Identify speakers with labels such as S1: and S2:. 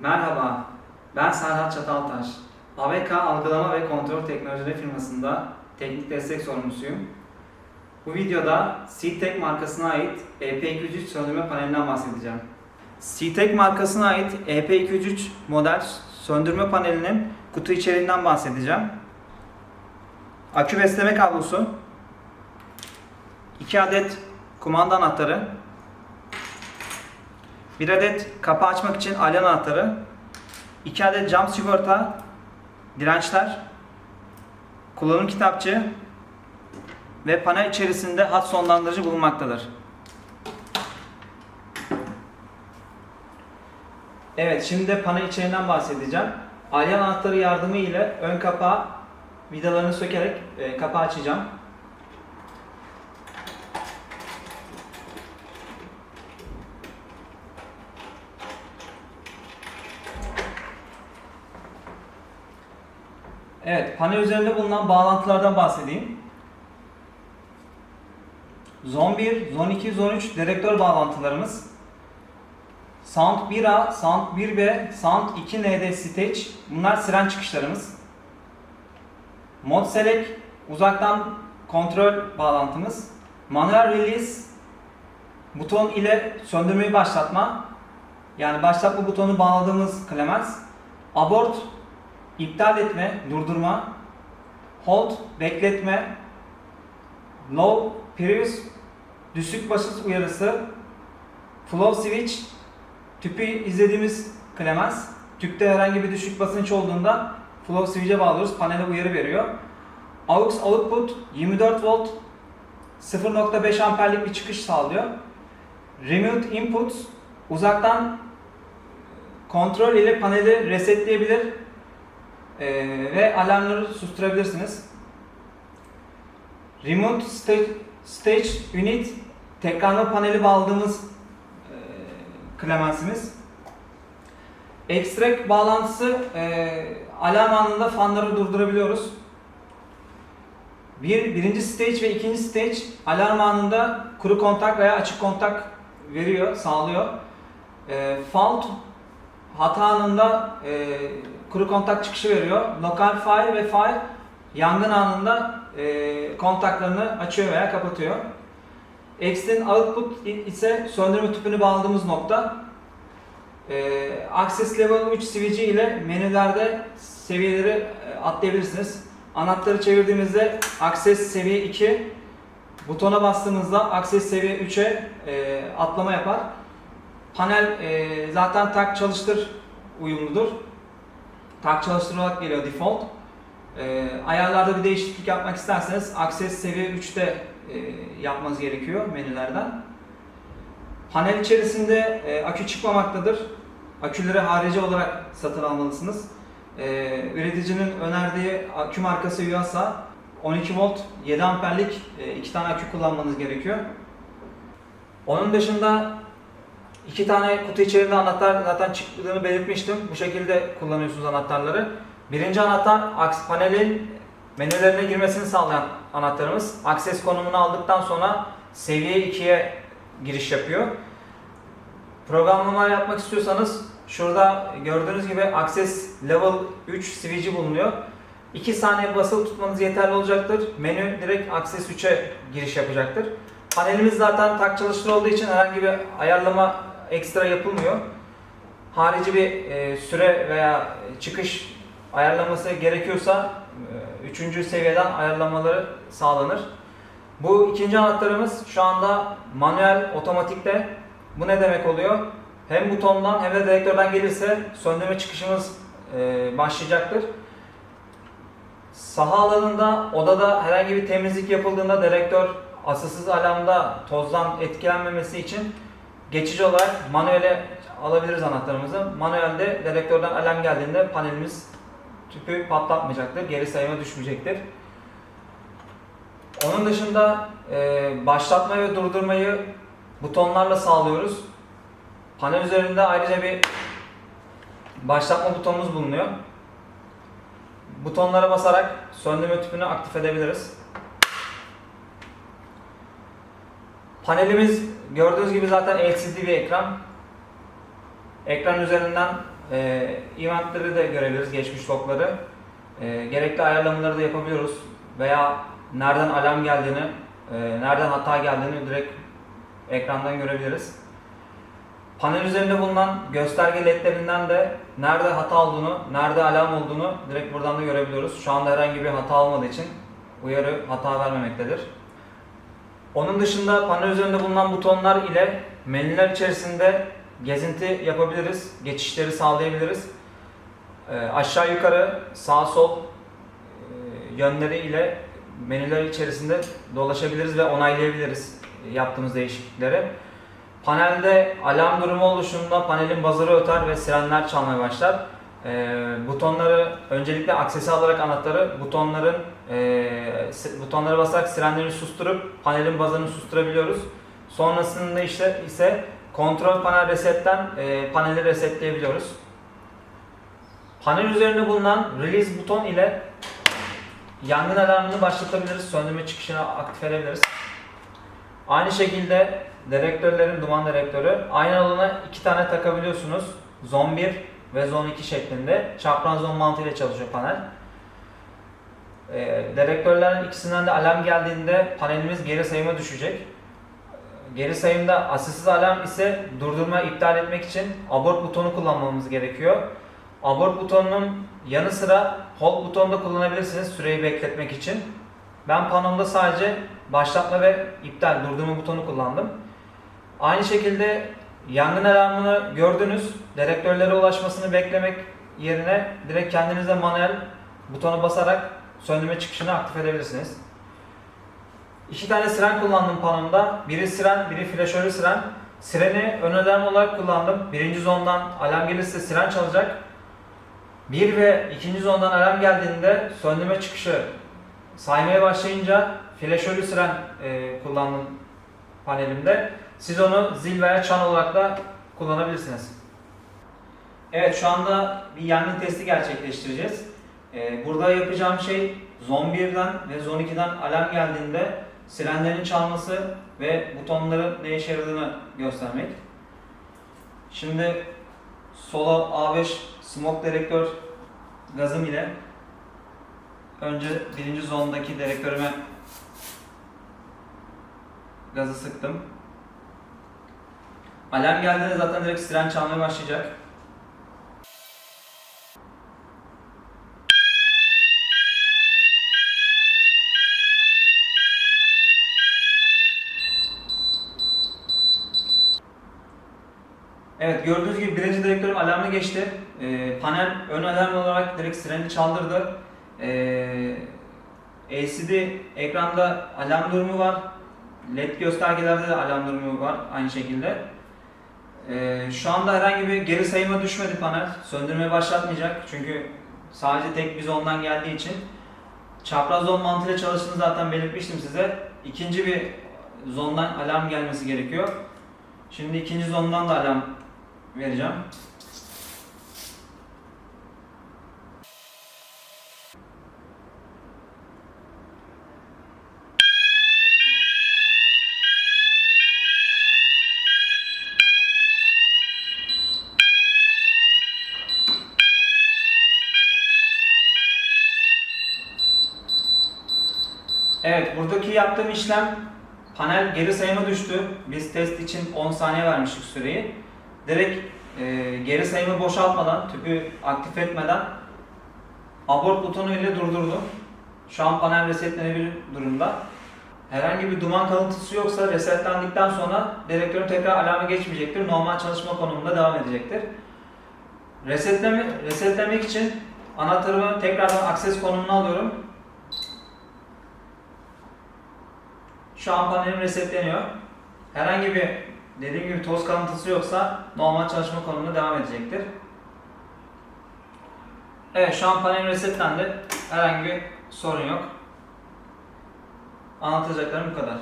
S1: Merhaba, ben Serhat Çataltaş. AVK Algılama ve Kontrol Teknolojileri firmasında teknik destek sorumlusuyum. Bu videoda CTEK markasına ait EP203 söndürme panelinden bahsedeceğim. CTEK markasına ait EP203 model söndürme panelinin kutu içeriğinden bahsedeceğim. Akü besleme kablosu, 2 adet kumanda anahtarı, 1 adet kapı açmak için alyan anahtarı, 2 adet cam sigorta, dirençler, kullanım kitapçığı ve panel içerisinde hat sonlandırıcı bulunmaktadır. Evet, şimdi de panel içeriğinden bahsedeceğim. Alyan anahtarı yardımı ile ön kapağı vidalarını sökerek e, kapağı açacağım. Evet, panel üzerinde bulunan bağlantılardan bahsedeyim. Zone 1, Zone 2, Zone 3 direktör bağlantılarımız. Sound 1A, Sound 1B, Sound 2ND Stage bunlar siren çıkışlarımız. Mod Select uzaktan kontrol bağlantımız. Manuel Release buton ile söndürmeyi başlatma. Yani başlatma butonu bağladığımız klemens. Abort iptal etme, durdurma. Hold bekletme. Low previous düşük basınç uyarısı. Flow switch tüpü izlediğimiz klemens. Tüpte herhangi bir düşük basınç olduğunda flow switch'e bağlıyoruz. Panele uyarı veriyor. AUX output 24 volt 0.5 amperlik bir çıkış sağlıyor. Remote input uzaktan kontrol ile paneli resetleyebilir ee, ve alarmları susturabilirsiniz. Remote sta- Stage Unit tekrarlı paneli bağladığımız e, klemensimiz. Extract bağlantısı e, alarm anında fanları durdurabiliyoruz. Bir, birinci stage ve ikinci stage alarm anında kuru kontak veya açık kontak veriyor, sağlıyor. E, fault hata anında e, kuru kontak çıkışı veriyor. Local fire ve fire yangın anında e, kontaklarını açıyor veya kapatıyor. Extend output ise söndürme tüpünü bağladığımız nokta. E, Access Level 3 switch ile menülerde seviyeleri e, atlayabilirsiniz. Anahtarı çevirdiğimizde Access seviye 2, butona bastığımızda Access seviye 3'e e, atlama yapar. Panel e, zaten tak çalıştır uyumludur. Tak çalıştır olarak geliyor default. E, ayarlarda bir değişiklik yapmak isterseniz Access seviye 3'te e, yapmanız gerekiyor menülerden. Panel içerisinde e, akü çıkmamaktadır. Aküleri harici olarak satın almalısınız. E, üreticinin önerdiği akü markası Yuasa 12 volt 7 amperlik e, iki tane akü kullanmanız gerekiyor. Onun dışında iki tane kutu içerisinde anahtar zaten çıktığını belirtmiştim. Bu şekilde kullanıyorsunuz anahtarları. Birinci anahtar aks panelin menülerine girmesini sağlayan anahtarımız. Access konumunu aldıktan sonra seviye 2'ye giriş yapıyor. Programlama yapmak istiyorsanız şurada gördüğünüz gibi Access Level 3 switch'i bulunuyor. 2 saniye basılı tutmanız yeterli olacaktır. Menü direkt Access 3'e giriş yapacaktır. Panelimiz zaten tak çalıştır olduğu için herhangi bir ayarlama ekstra yapılmıyor. Harici bir e, süre veya çıkış ayarlaması gerekiyorsa 3. seviyeden ayarlamaları sağlanır. Bu ikinci anahtarımız şu anda manuel otomatikte. Bu ne demek oluyor? Hem butondan hem de direktörden gelirse söndürme çıkışımız e, başlayacaktır. Saha alanında odada herhangi bir temizlik yapıldığında direktör asılsız alarmda tozdan etkilenmemesi için geçici olarak manuele alabiliriz anahtarımızı. Manuelde direktörden alarm geldiğinde panelimiz tüpü patlatmayacaktır, geri sayıma düşmeyecektir. Onun dışında e, başlatma ve durdurmayı butonlarla sağlıyoruz. Panel üzerinde ayrıca bir başlatma butonumuz bulunuyor. Butonlara basarak söndürme tüpünü aktif edebiliriz. Panelimiz gördüğünüz gibi zaten LCD bir ekran. Ekran üzerinden e, eventleri de görebiliriz, geçmiş logları. E, gerekli ayarlamaları da yapabiliyoruz. Veya nereden alarm geldiğini, e, nereden hata geldiğini direkt ekrandan görebiliriz. Panel üzerinde bulunan gösterge ledlerinden de nerede hata olduğunu, nerede alarm olduğunu direkt buradan da görebiliyoruz. Şu anda herhangi bir hata olmadığı için uyarı hata vermemektedir. Onun dışında panel üzerinde bulunan butonlar ile menüler içerisinde gezinti yapabiliriz, geçişleri sağlayabiliriz. Ee, aşağı yukarı, sağ sol e, yönleri ile menüler içerisinde dolaşabiliriz ve onaylayabiliriz yaptığımız değişiklikleri. Panelde alarm durumu oluştuğunda panelin buzzer'ı öter ve sirenler çalmaya başlar. Ee, butonları öncelikle aksesi alarak anahtarı butonların e, si- butonlara basarak sirenleri susturup panelin buzzer'ını susturabiliyoruz. Sonrasında işte ise kontrol panel resetten e, paneli resetleyebiliyoruz. Panel üzerinde bulunan release buton ile yangın alarmını başlatabiliriz. Söndürme çıkışını aktif edebiliriz. Aynı şekilde direktörlerin duman direktörü aynı alana iki tane takabiliyorsunuz. Zone 1 ve Zone 2 şeklinde. Çapraz zon mantığıyla çalışıyor panel. Ee, direktörlerin ikisinden de alarm geldiğinde panelimiz geri sayıma düşecek. Geri sayımda asılsız alarm ise durdurma iptal etmek için abort butonu kullanmamız gerekiyor. Abort butonunun yanı sıra hold butonu da kullanabilirsiniz süreyi bekletmek için. Ben panomda sadece başlatma ve iptal durdurma butonu kullandım. Aynı şekilde yangın alarmını gördünüz. Direktörlere ulaşmasını beklemek yerine direkt kendinize manuel butona basarak söndürme çıkışını aktif edebilirsiniz. İki tane siren kullandım panomda. Biri siren, biri flaşörlü siren. Sireni ön alarm olarak kullandım. Birinci zondan alarm gelirse siren çalacak. Bir ve ikinci zondan alarm geldiğinde söndürme çıkışı saymaya başlayınca flaşörlü siren e, kullandım panelimde. Siz onu zil veya çan olarak da kullanabilirsiniz. Evet şu anda bir yangın testi gerçekleştireceğiz. Ee, burada yapacağım şey Zone 1'den ve Zone 2'den alarm geldiğinde sirenlerin çalması ve butonların ne işe yaradığını göstermek. Şimdi Solo A5 Smoke Derektör gazım ile önce birinci zondaki derektörüme gazı sıktım. Alarm geldiğinde zaten direkt siren çalmaya başlayacak. Evet gördüğünüz gibi birinci direktörüm alarmı geçti. Ee, panel ön alarm olarak direkt sireni çaldırdı. Ee, LCD ekranda alarm durumu var. LED göstergelerde de alarm durumu var aynı şekilde. Ee, şu anda herhangi bir geri sayıma düşmedi panel. Söndürmeye başlatmayacak çünkü sadece tek bir zondan geldiği için. Çapraz zon mantığıyla çalıştığını zaten belirtmiştim size. İkinci bir zondan alarm gelmesi gerekiyor. Şimdi ikinci zondan da alarm vereceğim. Evet, buradaki yaptığım işlem panel geri sayıma düştü. Biz test için 10 saniye vermiştik süreyi. Direkt e, geri sayımı boşaltmadan, tüpü aktif etmeden abort butonu ile durdurdum. Şu an panel resetlenebilir durumda. Herhangi bir duman kalıntısı yoksa resetlendikten sonra direktörün tekrar alarmı geçmeyecektir. Normal çalışma konumunda devam edecektir. Resetleme, resetlemek için anahtarımı tekrardan akses konumuna alıyorum. Şu an panelim resetleniyor. Herhangi bir dediğim gibi toz kalıntısı yoksa normal çalışma konumuna devam edecektir. Evet şu an panelim resetlendi. Herhangi bir sorun yok. Anlatacaklarım bu kadar.